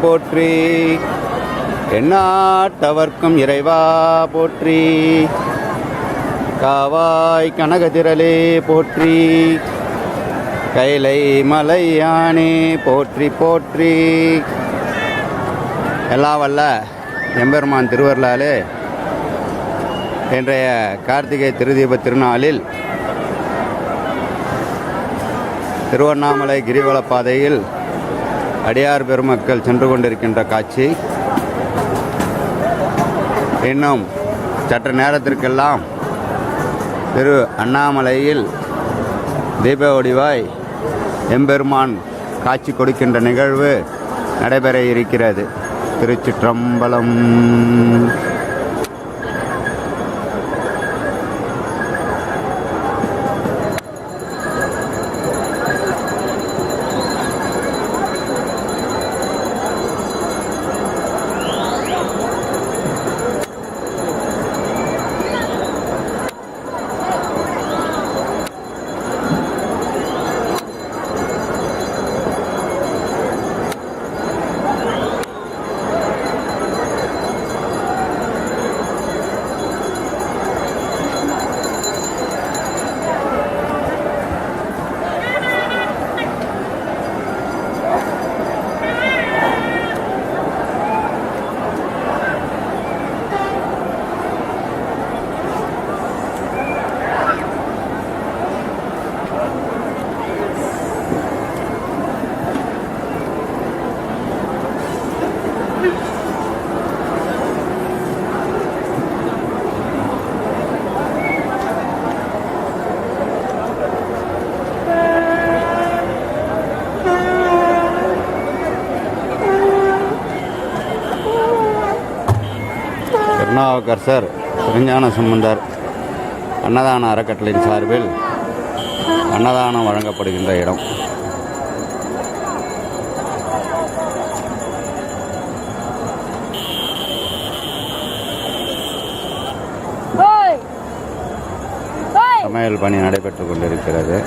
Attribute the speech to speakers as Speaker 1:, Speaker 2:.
Speaker 1: போற்றி. எண்ணாட்டவர்க்கும் இறைவா போற்றி. காவாய் கனகதிரலே போற்றி. கைலை மலையானே போற்றி போற்றி. எல்லாம் வல்ல எம்பெருமான் திருவருளாலே இன்றைய கார்த்திகை திருதீப திருநாளில் திருவண்ணாமலை கிரிவலப்பாதையில் பாதையில் அடியார் பெருமக்கள் சென்று கொண்டிருக்கின்ற காட்சி. இன்னும் சற்று நேரத்திற்கெல்லாம் திரு அண்ணாமலையில் தீப ஒடிவாய் எம்பெருமான் காட்சி கொடுக்கின்ற நிகழ்வு நடைபெற இருக்கிறது. திருச்சிற்றம்பலம். திருநாவுக்கரசர் திருஞான சம்பந்தர் அன்னதான அறக்கட்டளையின் சார்பில் அன்னதானம் வழங்கப்படுகின்ற இடம். சமையல் பணி நடைபெற்று கொண்டிருக்கிறது.